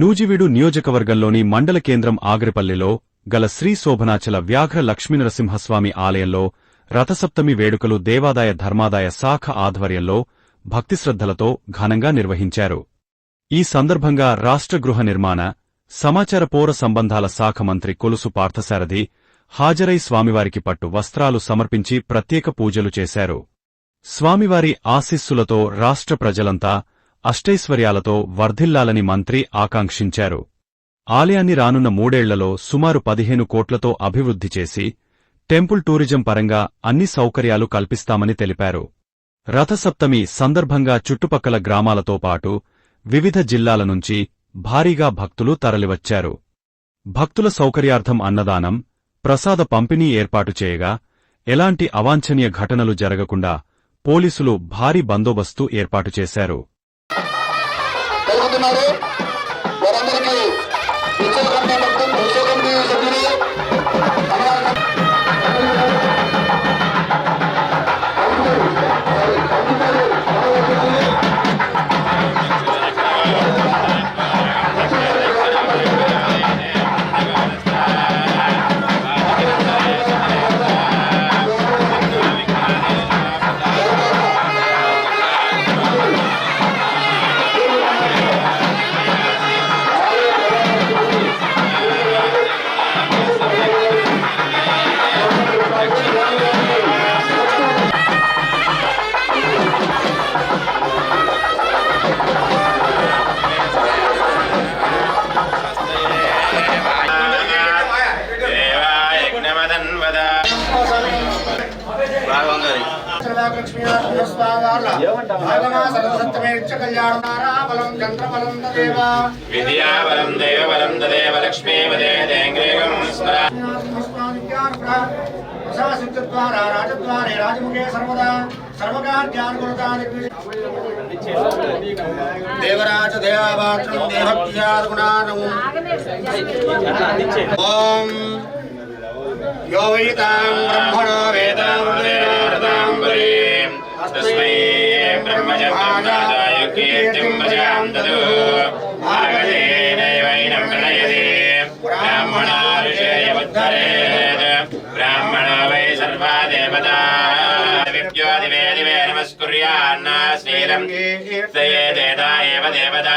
నూజివీడు నియోజకవర్గంలోని మండల కేంద్రం ఆగ్రిపల్లిలో గల శ్రీ శోభనాచల వ్యాఘ్ర లక్ష్మీనరసింహస్వామి ఆలయంలో రథసప్తమి వేడుకలు దేవాదాయ ధర్మాదాయ శాఖ ఆధ్వర్యంలో భక్తిశ్రద్ధలతో ఘనంగా నిర్వహించారు. ఈ సందర్భంగా రాష్ట్ర గృహ నిర్మాణ సమాచార పౌర సంబంధాల శాఖ మంత్రి కొలుసు పార్థసారథి హాజరై స్వామివారికి పట్టు వస్త్రాలు సమర్పించి ప్రత్యేక పూజలు చేశారు. స్వామివారి ఆశీస్సులతో రాష్ట్ర ప్రజలంతా అష్టైశ్వర్యాలతో వర్ధిల్లాలని మంత్రి ఆకాంక్షించారు. ఆలయాన్ని రానున్న మూడేళ్ళలో సుమారు పదిహేను కోట్లతో అభివృద్ధి చేసి టెంపుల్ టూరిజం పరంగా అన్ని సౌకర్యాలు కల్పిస్తామని తెలిపారు. రథసప్తమి సందర్భంగా చుట్టుపక్కల గ్రామాలతో పాటు వివిధ జిల్లాల నుంచి భారీగా భక్తులు తరలివచ్చారు. భక్తుల సౌకర్యార్థం అన్నదానం ప్రసాద పంపిణీ ఏర్పాటు చేయగా ఎలాంటి అవాంఛనీయ ఘటనలు జరగకుండా పోలీసులు భారీ బందోబస్తు ఏర్పాటు చేశారు. జరుగుతున్నారు వారందరికీ విద్యాబలం దేవబలం తదేవ లక్ష్మీపదే దేంగ్రేగం స్మర రాజద్వారే రాజముఖే సర్వదా సర్వకార్యానుకూలతాని దేవరాజ దేవాత్రం దేహత్యాదుగుణానం ఓం యో వైతాం బ్రహ్మణో వేదాం తస్మై కీర్తిం ప్రజాం దదు భాగదేనైవైనం ప్రణయతి బ్రాహ్మణా ఋషేయముద్ధరేత్ బ్రాహ్మణ వై సర్వా దేవతా విప్యో దివే దివే నమస్కుర్యాన్న శ్రీరం సయే దేదా ఏవ దేవతా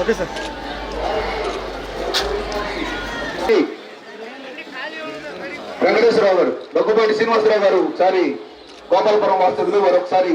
ఓకే సార్. వెంకటేశ్వరరావు గారు దగ్గుబాటి శ్రీనివాసరావు గారు ఒకసారి గోపాలపురం వాస్తవులు వారు ఒకసారి.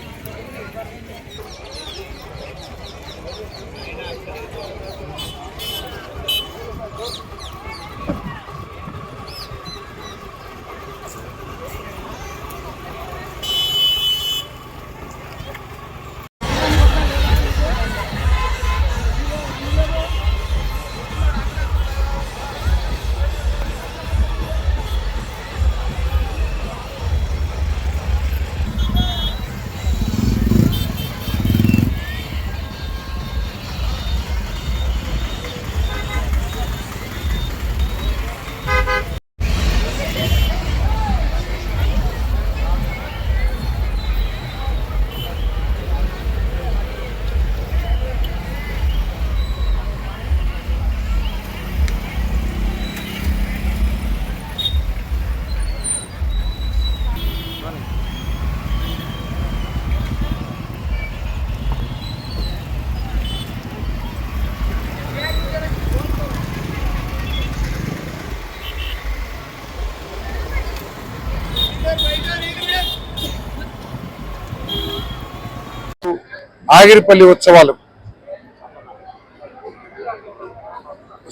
ఆగిరిపల్లి ఉత్సవాలు.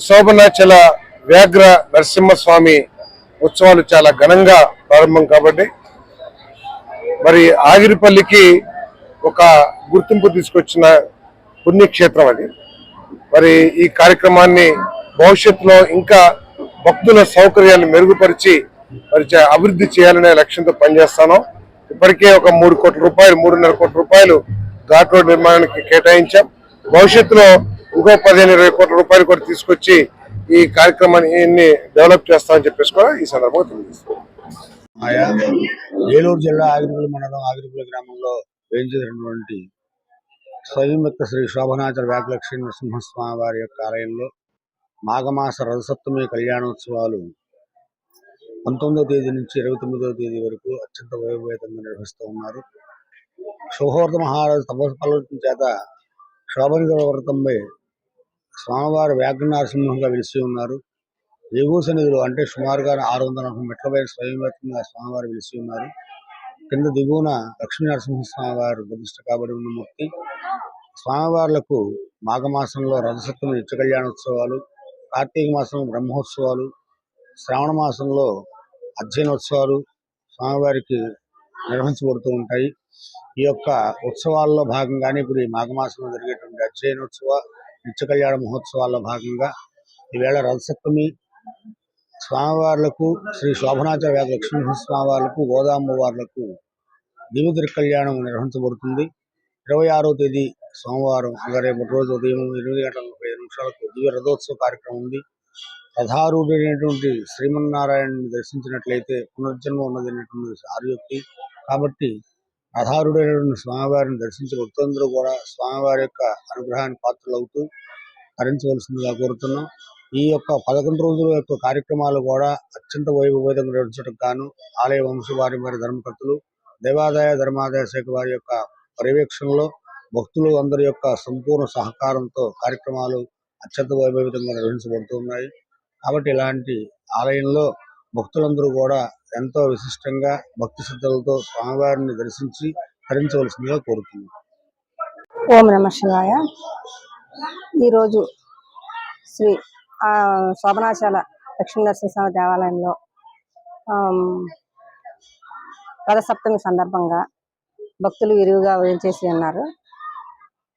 శోభనాచల వ్యాఘ్ర నరసింహస్వామి ఉత్సవాలు చాలా ఘనంగా ప్రారంభం కాబట్టి మరి ఆగిరిపల్లికి ఒక గుర్తింపు తీసుకొచ్చిన పుణ్యక్షేత్రం అది. మరి ఈ కార్యక్రమాన్ని భవిష్యత్తులో ఇంకా భక్తుల సౌకర్యాన్ని మెరుగుపరిచి మరి అభివృద్ధి చేయాలనే లక్ష్యంతో పనిచేస్తాను. ఇప్పటికే ఒక మూడు కోట్ల రూపాయలు మూడున్నర కోట్ల రూపాయలు ఘాట్ రోడ్ నిర్మాణానికి కేటాయించాం. భవిష్యత్తులో ఇంకో పదిహేను ఇరవై కోట్ల రూపాయలు కూడా తీసుకొచ్చి ఈ కార్యక్రమాన్ని డెవలప్ చేస్తామని చెప్పేసి కూడా ఈ సందర్భంగా తెలియజేస్తాం ఆయా ఏలూరు జిల్లా ఆగిరిపుల మండలం ఆగిరిపుల గ్రామంలో వేయించినటువంటి స్వయంభక్త శ్రీ శోభనాచల వ్యాపలక్ష్మీ నరసింహస్వామి వారి యొక్క ఆలయంలో మాఘమాస రథసప్తమి కళ్యాణోత్సవాలు పంతొమ్మిదవ తేదీ నుంచి ఇరవై తొమ్మిదవ తేదీ వరకు అత్యంత వైభవేతంగా నిర్వహిస్తూ ఉన్నారు. సౌహృద మహారాజు తపస్ఫలం చేత శోభనిధర వ్రతంపై స్వామివారి వ్యాఘ్రనరసింహంగా వెలిసి ఉన్నారు. ఎగువ సన్నిధిలో అంటే సుమారుగా ఆరు వందల నలభై మెట్లపై పైన స్వామివారు వెలిసి ఉన్నారు. కింద దిగువన లక్ష్మీ నరసింహ స్వామివారు ప్రతిష్ట కాబడి ఉన్న మూర్తి. స్వామివార్లకు మాఘమాసంలో రథసప్తమి నిత్య కళ్యాణోత్సవాలు కార్తీక మాసంలో బ్రహ్మోత్సవాలు శ్రావణ మాసంలో అధ్యయనోత్సవాలు స్వామివారికి నిర్వహించబడుతూ ఉంటాయి. ఈ యొక్క ఉత్సవాల్లో భాగంగానే ఇప్పుడు ఈ మాఘమాసంలో జరిగేటువంటి అధ్యయనోత్సవ నిత్య కళ్యాణ మహోత్సవాల్లో భాగంగా ఈవేళ రథసప్తమి స్వామివార్లకు శ్రీ శోభనాచార్య వ్యాధ లక్ష్మీ స్వామివార్లకు గోదాంబవార్లకు దివ్య కళ్యాణం నిర్వహించబడుతుంది. ఇరవై ఆరో తేదీ సోమవారం అనగా రేపటి రోజు ఉదయం ఎనిమిది గంటల ముప్పై నిమిషాలకు దివ్య రథోత్సవ కార్యక్రమం ఉంది. రథారూఢుడైనటువంటి శ్రీమన్నారాయణని దర్శించినట్లయితే పునర్జన్మ ఉన్నది అనేటువంటి ఆర్యోక్తి కాబట్టి రథారూఢైనటువంటి స్వామివారిని దర్శించిన భక్తులందరూ కూడా స్వామివారి యొక్క అనుగ్రహానికి పాత్రలవుతూ భరించవలసిందిగా కోరుతున్నాం. ఈ యొక్క పదకొండు రోజుల యొక్క కార్యక్రమాలు కూడా అత్యంత వైభవేదంగా నిర్వహించడం గాను ఆలయ వంశవారి వారి ధర్మకర్తలు దేవాదాయ ధర్మాదాయ శాఖ వారి యొక్క పర్యవేక్షణలో భక్తులు అందరి యొక్క సంపూర్ణ సహకారంతో కార్యక్రమాలు అత్యంత వైభవితంగా నిర్వహించబడుతున్నాయి కాబట్టి ఇలాంటి ఆలయంలో భక్తులందరూ కూడా ఎంతో విశిష్టంగా భక్తి శ్రద్ధలతో స్వామివారిని దర్శించి హరించవలసిందిగా కోరుతున్నాం. ఓం నమ శివాయ. ఈరోజు శ్రీ ఆ, శోభనాచాల లక్ష్మీ నరసింహస్వామి దేవాలయంలో రథసప్తమి సందర్భంగా భక్తులు విరివిగా వేంచేసి ఉన్నారు.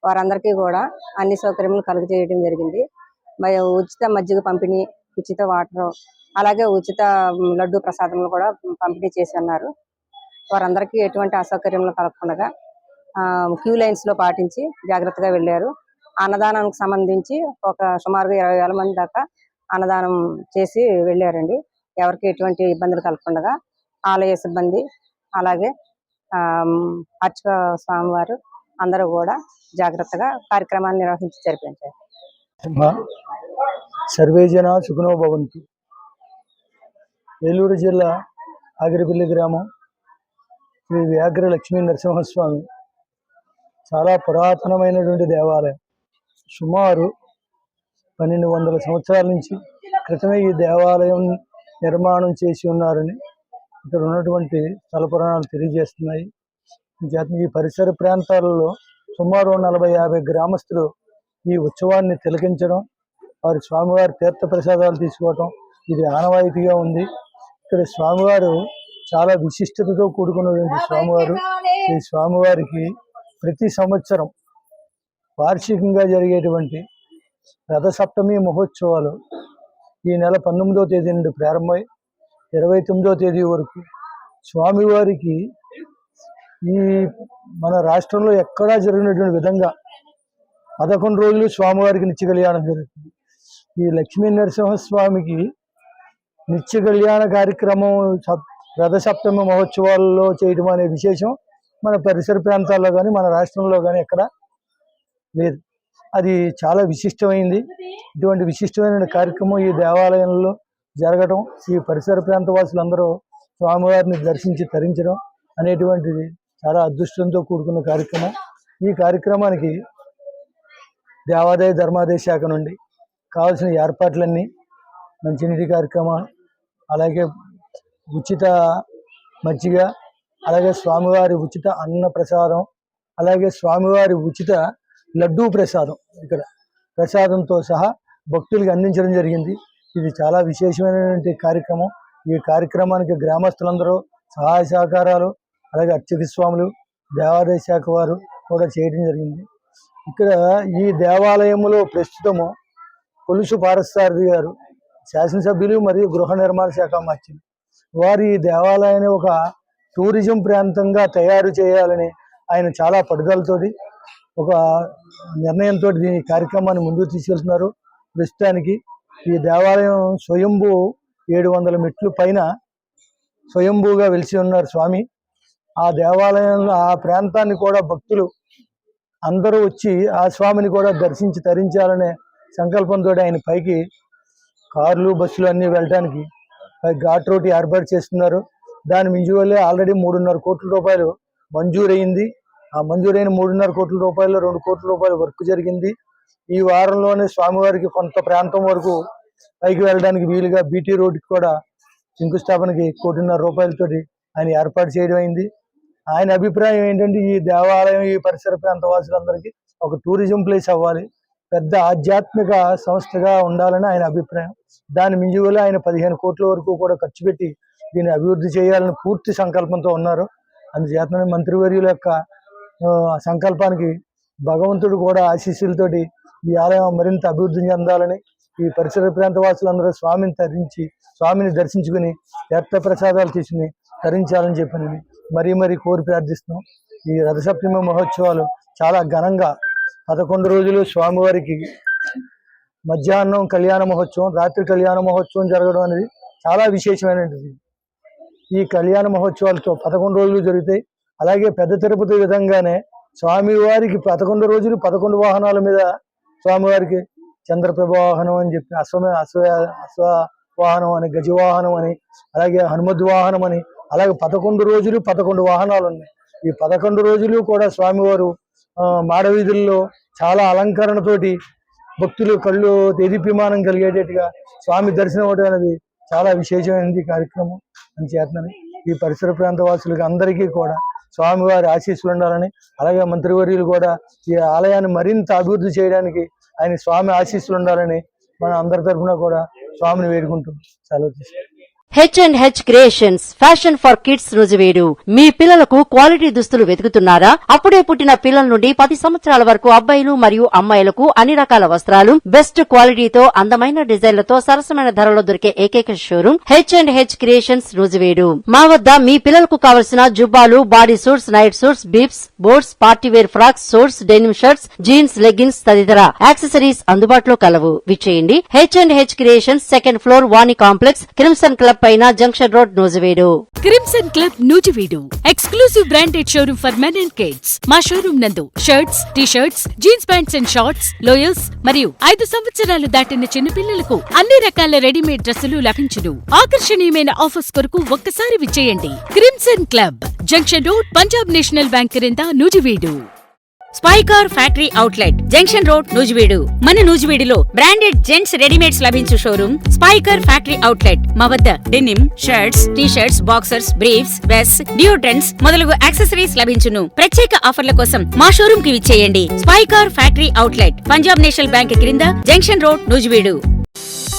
వారందరికీ కూడా అన్ని సౌకర్యములు కలుగజేయడం జరిగింది. ఉచిత మజ్జిగ పంపిణీ ఉచిత వాటర్ అలాగే ఉచిత లడ్డు ప్రసాదములు కూడా పంపిణీ చేసి ఉన్నారు వారందరికీ ఎటువంటి అసౌకర్యంలో కలగకుండా క్యూ లైన్స్లో పాటించి జాగ్రత్తగా వెళ్ళారు. అన్నదానానికి సంబంధించి ఒక సుమారుగా ఇరవై వేల మంది దాకా అన్నదానం చేసి వెళ్ళారండి. ఎవరికి ఎటువంటి ఇబ్బందులు కలగకుండా ఆలయ సిబ్బంది అలాగే అర్చక స్వామివారు అందరూ కూడా జాగ్రత్తగా కార్యక్రమాన్ని నిర్వహించి జరిపించారు. సర్వేజన సర్వే సుఖనో భవంతు. ఏలూరు జిల్లా ఆగిరిపల్లి గ్రామం శ్రీ వ్యాఘ్ర లక్ష్మీ నరసింహస్వామి. చాలా పురాతనమైనటువంటి దేవాలయం. సుమారు పన్నెండు వందల సంవత్సరాల నుంచి క్రితమే ఈ దేవాలయం నిర్మాణం చేసి ఉన్నారని ఇక్కడ ఉన్నటువంటి స్థల పురాణాలు తెలియజేస్తున్నాయి. ఈ పరిసర ప్రాంతాలలో సుమారు నలభై యాభై గ్రామస్తులు ఈ ఉత్సవాన్ని తిలకించడం వారి స్వామివారి తీర్థ ప్రసాదాలు తీసుకోవటం ఇది ఆనవాయితీగా ఉంది. ఇక్కడ స్వామివారు చాలా విశిష్టతతో కూడుకున్నటువంటి స్వామివారు. ఈ స్వామివారికి ప్రతి సంవత్సరం వార్షికంగా జరిగేటువంటి రథసప్తమి మహోత్సవాలు ఈ నెల పంతొమ్మిదో తేదీ నుండి ప్రారంభమై ఇరవై తొమ్మిదో తేదీ వరకు స్వామివారికి ఈ మన రాష్ట్రంలో ఎక్కడా జరిగినటువంటి విధంగా పదకొండు రోజులు స్వామివారికి నిత్య కళ్యాణం జరుగుతుంది. ఈ లక్ష్మీ నరసింహస్వామికి నిత్య కళ్యాణ కార్యక్రమం రథసప్తమి మహోత్సవాల్లో చేయడం అనే విశేషం మన పరిసర ప్రాంతాల్లో కానీ మన రాష్ట్రంలో కానీ ఎక్కడ లేదు. అది చాలా విశిష్టమైంది. ఇటువంటి విశిష్టమైన కార్యక్రమం ఈ దేవాలయంలో జరగటం ఈ పరిసర ప్రాంత వాసులందరూ స్వామివారిని దర్శించి తరించడం అనేటువంటిది చాలా అదృష్టంతో కూడుకున్న కార్యక్రమం. ఈ కార్యక్రమానికి దేవాదాయ ధర్మాదాయ శాఖ నుండి కావాల్సిన ఏర్పాట్లన్నీ మంచినీటి కార్యక్రమం అలాగే ఉచిత మజ్జిగ అలాగే స్వామివారి ఉచిత అన్న ప్రసాదం అలాగే స్వామివారి ఉచిత లడ్డూ ప్రసాదం ఇక్కడ. ప్రసాదంతో సహా భక్తులకు అందించడం జరిగింది. ఇది చాలా విశేషమైనటువంటి కార్యక్రమం. ఈ కార్యక్రమానికి గ్రామస్తులందరూ సహాయ సహకారాలు అలాగే అర్చక స్వాములు దేవాదాయ శాఖ వారు కూడా చేయడం జరిగింది. ఇక్కడ ఈ దేవాలయంలో ప్రస్తుతము కొలుసు పారసారథి గారు శాసనసభ్యులు మరియు గృహ నిర్మాణ శాఖ మంత్రులు వారి ఈ దేవాలయాన్ని ఒక టూరిజం ప్రాంతంగా తయారు చేయాలని ఆయన చాలా పట్టుదలతోటి ఒక నిర్ణయంతో దీని కార్యక్రమాన్ని ముందుకు తీసుకెళ్తున్నారు. ప్రస్తుతానికి ఈ దేవాలయం స్వయంభూ ఏడు వందల మెట్లు పైన స్వయంభూగా వెలిసి ఉన్నారు స్వామి. ఆ దేవాలయంలో ఆ ప్రాంతాన్ని కూడా భక్తులు అందరూ వచ్చి ఆ స్వామిని కూడా దర్శించి తరించాలనే సంకల్పంతో ఆయన పైకి కార్లు బస్సులు అన్నీ వెళ్ళడానికి ఘాట్ రోడ్ ఏర్పాటు చేస్తున్నారు. దాని మించి వల్లే ఆల్రెడీ మూడున్నర కోట్ల రూపాయలు మంజూరైంది. ఆ మంజూరైన మూడున్నర కోట్ల రూపాయలు రెండు కోట్ల రూపాయలు వర్క్ జరిగింది. ఈ వారంలోనే స్వామివారికి కొంత ప్రాంతం వరకు పైకి వెళ్ళడానికి వీలుగా బీటీ రోడ్డుకి కూడా శంకుస్థాపనకి కోటిన్నర రూపాయలతోటి ఆయన ఏర్పాటు చేయడం అయింది. ఆయన అభిప్రాయం ఏంటంటే ఈ దేవాలయం ఈ పరిసర ప్రాంత వాసులందరికీ ఒక టూరిజం ప్లేస్ అవ్వాలి. పెద్ద ఆధ్యాత్మిక సంస్థగా ఉండాలని ఆయన అభిప్రాయం. దాని మించి వల్ల ఆయన పదిహేను కోట్ల వరకు కూడా ఖర్చు పెట్టి దీన్ని అభివృద్ధి చేయాలని పూర్తి సంకల్పంతో ఉన్నారు. అందుచేతనే మంత్రివర్యుల యొక్క సంకల్పానికి భగవంతుడు కూడా ఆశీస్సులతోటి ఈ ఆలయం మరింత అభివృద్ధి చెందాలని ఈ పరిసర ప్రాంత వాసులందరూ స్వామిని తరించి స్వామిని దర్శించుకుని వ్యర్థ ప్రసాదాలు తీసుకుని తరించాలని చెప్పినవి మరీ మరీ కోరి ప్రార్థిస్తున్నాం. ఈ రథసప్తమి మహోత్సవాలు చాలా ఘనంగా పదకొండు రోజులు స్వామివారికి మధ్యాహ్నం కళ్యాణ మహోత్సవం రాత్రి కళ్యాణ మహోత్సవం జరగడం అనేది చాలా విశేషమైనది ఈ కళ్యాణ మహోత్సవాలతో పదకొండు రోజులు జరుగుతాయి. అలాగే పెద్ద తిరుపతి విధంగానే స్వామివారికి పదకొండు రోజులు పదకొండు వాహనాల మీద స్వామివారికి చంద్రప్రభ వాహనం అని చెప్పి అశ్వమే అశ్వ అశ్వ వాహనం అని గజ వాహనం అని అలాగే హనుమద్ వాహనం అని అలాగే పదకొండు రోజులు పదకొండు వాహనాలు ఉన్నాయి. ఈ పదకొండు రోజులు కూడా స్వామివారు మాడవీధుల్లో చాలా అలంకరణతోటి భక్తులు కళ్ళు తేదీప్యమానం కలిగేటట్టుగా స్వామి దర్శనం అవడం అనేది చాలా విశేషమైనది కార్యక్రమం. అని చేతనని ఈ పరిసర ప్రాంత వాసులకు అందరికీ కూడా స్వామివారి ఆశీస్సులు ఉండాలని అలాగే మంత్రివర్యులు కూడా ఈ ఆలయాన్ని మరింత అభివృద్ధి చేయడానికి ఆయన స్వామి ఆశీస్సులు ఉండాలని మన అందరి తరఫున కూడా స్వామిని వేడుకుంటూ సెలవు తీసుకుంటాం H and H creations fashion for kids రుజువేడు. మీ పిల్లలకు క్వాలిటీ దుస్తులు వెతుకుతున్నారా? అప్పుడే పుట్టిన పిల్లల నుండి పది సంవత్సరాల వరకు అబ్బాయిలు మరియు అమ్మాయిలకు అన్ని రకాల వస్త్రాలు బెస్ట్ క్వాలిటీతో అందమైన డిజైన్లతో సరసమైన ధరలో దొరికే ఏకైక showroom H and H creations రుజువేడు. మా వద్ద మీ పిల్లలకు కావలసిన జుబ్బాలు బాడీ సూట్స్ నైట్ సూట్స్ బీప్స్ boards partywear frocks suits denim shirts jeans leggings తదితర యాక్సెసరీస్ అందుబాటులో కలవు. విచ్చేయండి. H and H creations second floor Vani complex crimson club పైన junction road Nuzvid. Crimson club Nuzvid. Exclusive branded showroom for men and kids మా showroom నందు shirts T shirts jeans pants and shorts లోయల్స్ మరియు ఐదు సంవత్సరాలు దాటిన చిన్నపిల్లలకు అన్ని రకాల రెడీమేడ్ డ్రెస్సులు లభించును. ఆకర్షణీయమైన ఆఫర్స్ కొరకు ఒక్కసారి విచ్చేయండి. Crimson club junction road Punjab national bank క్రింద Nuzvid. Spykar factory outlet junction road Nuzvid. మన నూజివీడులో బ్రాండెడ్ జెంట్స్ రెడీమేడ్స్ లభించు షోరూమ్ స్పైకర్ ఫ్యాక్టరీ అవుట్లెట్. మా వద్ద denim shirts T shirts boxers briefs వెస్ deodorants మొదలగు యాక్సెసరీస్ లభించును. ప్రత్యేక ఆఫర్ల కోసం మా షోరూమ్కి విచ్చేయండి. Spykar factory outlet Punjab national bank క్రింద జంక్షన్ రోడ్ నూజివీడు.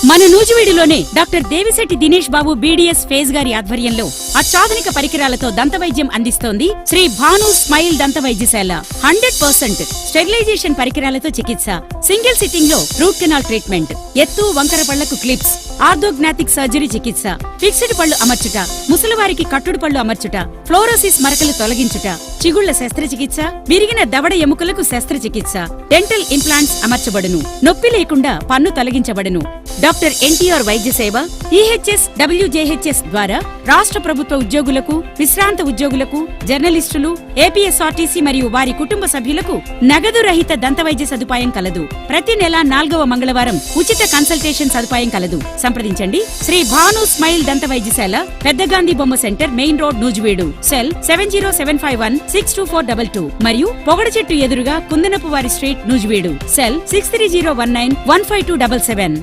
మన నూజివీడులోనే డాక్టర్ దేవిశెట్టి దినేష్ బాబు బీడీఎస్ ఫేజ్ గారి ఆధ్వర్యంలో అత్యాధునిక పరికరాలతో దంత వైద్యం అందిస్తోంది శ్రీ భాను స్మైల్ దంత వైద్యశాల హండ్రెడ్ పర్సెంట్ స్టెరిలైజేషన్ పరికరాలతో చికిత్స సింగిల్ సిట్టింగ్లో రూట్ కెనాల్ ట్రీట్మెంట్ ఎత్తు వంకర పళ్ళకు క్లిప్స్ ఆర్థోగ్నాటిక్ సర్జరీ చికిత్స ఫిక్స్డ్ పళ్ళు అమర్చుట ముసలివారికి కట్టుడు పళ్ళు అమర్చుట ఫ్లోరోసిస్ మరకలు తొలగించుట చిగుళ్ళ శస్త్రచికిత్స విరిగిన దవడ ఎముకలకు శస్త్రచికిత్స డెంటల్ ఇంప్లాంట్స్ అమర్చబడును నొప్పి లేకుండా పన్ను తొలగించబడును. డాక్టర్ ఎన్టీఆర్ వైద్య సేవ ఈహెచ్ఎస్ డబ్ల్యూజేహెచ్ఎస్ ద్వారా రాష్ట్ర ప్రభుత్వం ఉద్యోగులకు విశ్రాంత ఉద్యోగులకు జర్నలిస్టులు ఏపీఎస్ఆర్టీసీ మరియు వారి కుటుంబ సభ్యులకు నగదు రహిత దంతవైద్య సదుపాయం కలదు. ప్రతి నెల నాల్గవ మంగళవారం ఉచిత కన్సల్టేషన్ సదుపాయం కలదు. సంప్రదించండి. శ్రీ భాను స్మైల్ దంత వైద్యశాల పెద్ద గాంధీ బొమ్మ centre main road Nuzvid. Cell seven zero seven five one six two four double two మరియు పొగడ చెట్టు ఎదురుగా కుందనపు వారి street Nuzvid. Cell six three zero one nine one five two double seven.